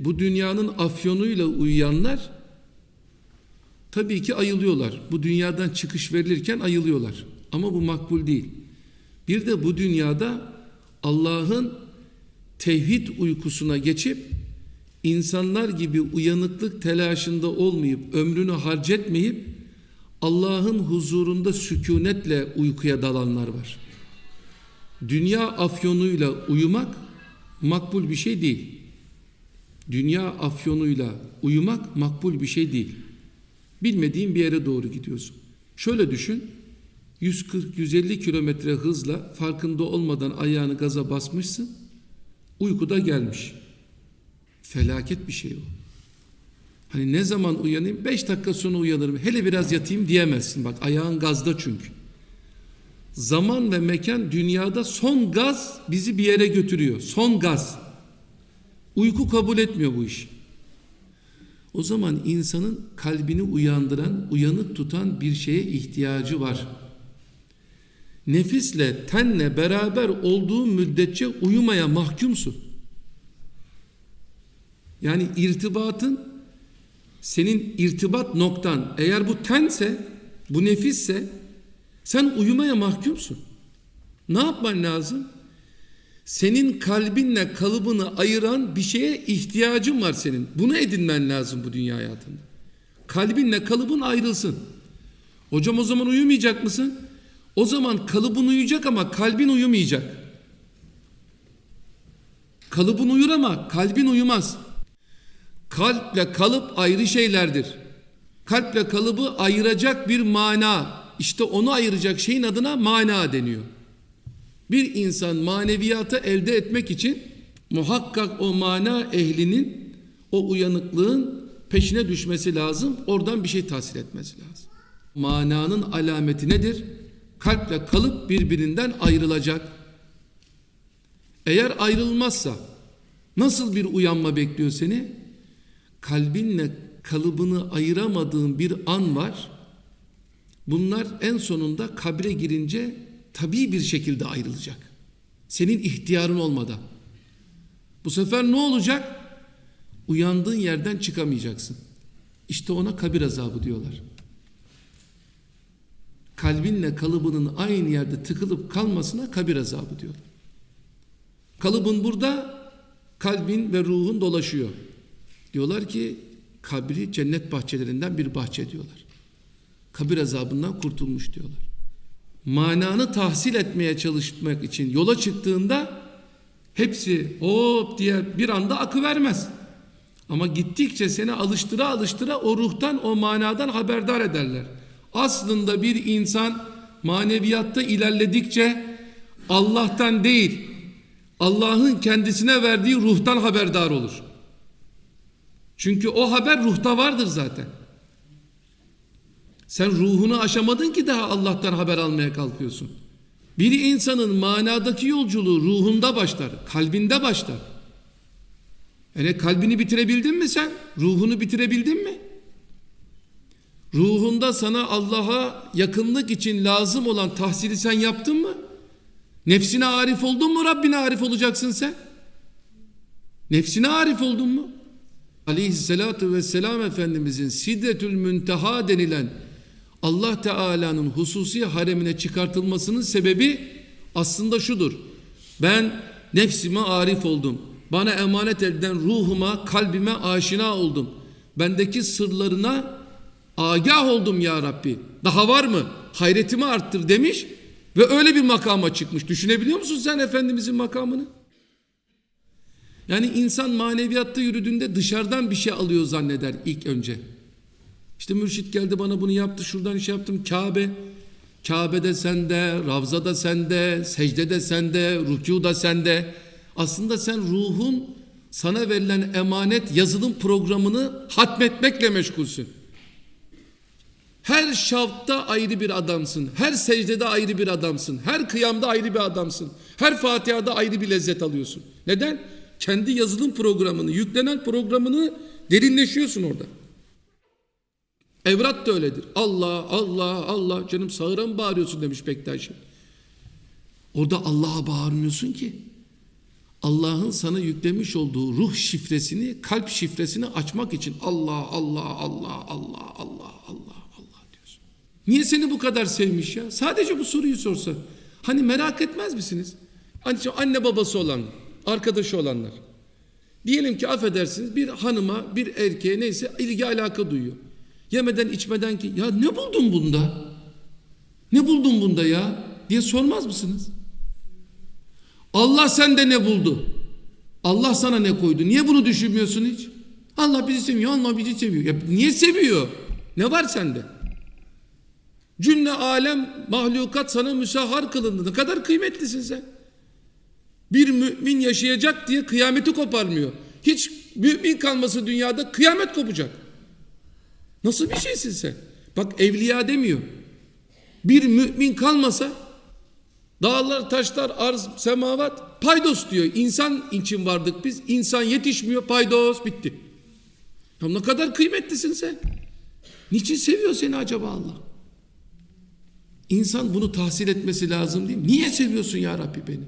Bu dünyanın afyonuyla uyuyanlar tabii ki ayılıyorlar. Bu dünyadan çıkış verilirken ayılıyorlar. Ama bu makbul değil. Bir de bu dünyada Allah'ın tevhid uykusuna geçip insanlar gibi uyanıklık telaşında olmayıp ömrünü harcetmeyip Allah'ın huzurunda sükunetle uykuya dalanlar var. Dünya afyonuyla uyumak makbul bir şey değil. Dünya afyonuyla uyumak makbul bir şey değil. Bilmediğin bir yere doğru gidiyorsun. Şöyle düşün. 140-150 kilometre hızla farkında olmadan ayağını gaza basmışsın. Uykuda gelmiş. Felaket bir şey o. Hani ne zaman uyanayım? 5 dakika sonra uyanırım. Hele biraz yatayım diyemezsin. Bak ayağın gazda çünkü. Zaman ve mekan dünyada son gaz bizi bir yere götürüyor. Son gaz. Uyku kabul etmiyor bu iş. O zaman insanın kalbini uyandıran, uyanık tutan bir şeye ihtiyacı var. Nefisle, tenle beraber olduğu müddetçe uyumaya mahkumsun. Yani irtibatın senin irtibat noktan eğer bu tense, bu nefisse sen uyumaya mahkumsun. Ne yapman lazım? Senin kalbinle kalıbını ayıran bir şeye ihtiyacın var senin. Bunu edinmen lazım bu dünya hayatında. Kalbinle kalıbın ayrılsın. Hocam o zaman uyumayacak mısın? O zaman kalıbın uyuyacak ama kalbin uyumayacak. Kalıbın uyur ama kalbin uyumaz. Kalple kalıp ayrı şeylerdir. Kalple kalıbı ayıracak bir mana. İşte onu ayıracak şeyin adına mana deniyor. Bir insan maneviyatı elde etmek için muhakkak o mana ehlinin o uyanıklığın peşine düşmesi lazım. Oradan bir şey tahsil etmesi lazım. Mananın alameti nedir? Kalple kalıp birbirinden ayrılacak. Eğer ayrılmazsa nasıl bir uyanma bekliyor seni? Kalbinle kalıbını ayıramadığın bir an var. Bunlar en sonunda kabre girince tabii bir şekilde ayrılacak. Senin ihtiyarın olmadan. Bu sefer ne olacak? Uyandığın yerden çıkamayacaksın. İşte ona kabir azabı diyorlar. Kalbinle kalıbının aynı yerde tıkılıp kalmasına kabir azabı diyorlar. Kalıbın burada, kalbin ve ruhun dolaşıyor. Diyorlar ki kabri cennet bahçelerinden bir bahçe diyorlar. Kabir azabından kurtulmuş diyorlar mananı tahsil etmeye çalışmak için yola çıktığında hepsi hop diye bir anda akı vermez. Ama gittikçe seni alıştıra alıştıra o ruhtan o manadan haberdar ederler. Aslında bir insan maneviyatta ilerledikçe Allah'tan değil Allah'ın kendisine verdiği ruhtan haberdar olur. Çünkü o haber ruhta vardır zaten. Sen ruhunu aşamadın ki daha Allah'tan haber almaya kalkıyorsun. Bir insanın manadaki yolculuğu ruhunda başlar, kalbinde başlar. Yani kalbini bitirebildin mi sen? Ruhunu bitirebildin mi? Ruhunda sana Allah'a yakınlık için lazım olan tahsili sen yaptın mı? Nefsine arif oldun mu Rabbine arif olacaksın sen? Nefsine arif oldun mu? Aleyhissalatu vesselam Efendimizin Sidretül Münteha denilen Allah Teala'nın hususi haremine çıkartılmasının sebebi aslında şudur. Ben nefsime arif oldum. Bana emanet edilen ruhuma, kalbime aşina oldum. Bendeki sırlarına agah oldum ya Rabbi. Daha var mı? Hayretimi arttır demiş ve öyle bir makama çıkmış. Düşünebiliyor musun sen Efendimizin makamını? Yani insan maneviyatta yürüdüğünde dışarıdan bir şey alıyor zanneder ilk önce. İşte mürşit geldi bana bunu yaptı şuradan iş yaptım Kabe. Kabe de sende, Ravza da sende, secde de sende, rükû da sende. Aslında sen ruhun sana verilen emanet yazılım programını hatmetmekle meşgulsün. Her şavtta ayrı bir adamsın. Her secdede ayrı bir adamsın. Her kıyamda ayrı bir adamsın. Her Fatiha'da ayrı bir lezzet alıyorsun. Neden? Kendi yazılım programını, yüklenen programını derinleşiyorsun orada. Evrat da öyledir. Allah, Allah, Allah. Canım sağıra mı bağırıyorsun demiş Bektaş'ın. Orada Allah'a bağırmıyorsun ki. Allah'ın sana yüklemiş olduğu ruh şifresini, kalp şifresini açmak için Allah, Allah, Allah, Allah, Allah, Allah, Allah diyorsun. Niye seni bu kadar sevmiş ya? Sadece bu soruyu sorsa. Hani merak etmez misiniz? Hani anne babası olan, arkadaşı olanlar. Diyelim ki affedersiniz bir hanıma, bir erkeğe neyse ilgi alaka duyuyor. Yemeden içmeden ki ya ne buldun bunda? Ne buldun bunda ya? diye sormaz mısınız? Allah sende ne buldu? Allah sana ne koydu? Niye bunu düşünmüyorsun hiç? Allah bizi seviyor, Allah bizi seviyor. Ya niye seviyor? Ne var sende? Cümle alem mahlukat sana müsahhar kılındı. Ne kadar kıymetlisin sen. Bir mümin yaşayacak diye kıyameti koparmıyor. Hiç mümin kalması dünyada kıyamet kopacak. Nasıl bir şeysin sen? Bak evliya demiyor. Bir mümin kalmasa dağlar, taşlar, arz, semavat paydos diyor. İnsan için vardık biz. İnsan yetişmiyor paydos bitti. Ya ne kadar kıymetlisin sen. Niçin seviyor seni acaba Allah? İnsan bunu tahsil etmesi lazım değil mi? Niye seviyorsun ya Rabbi beni?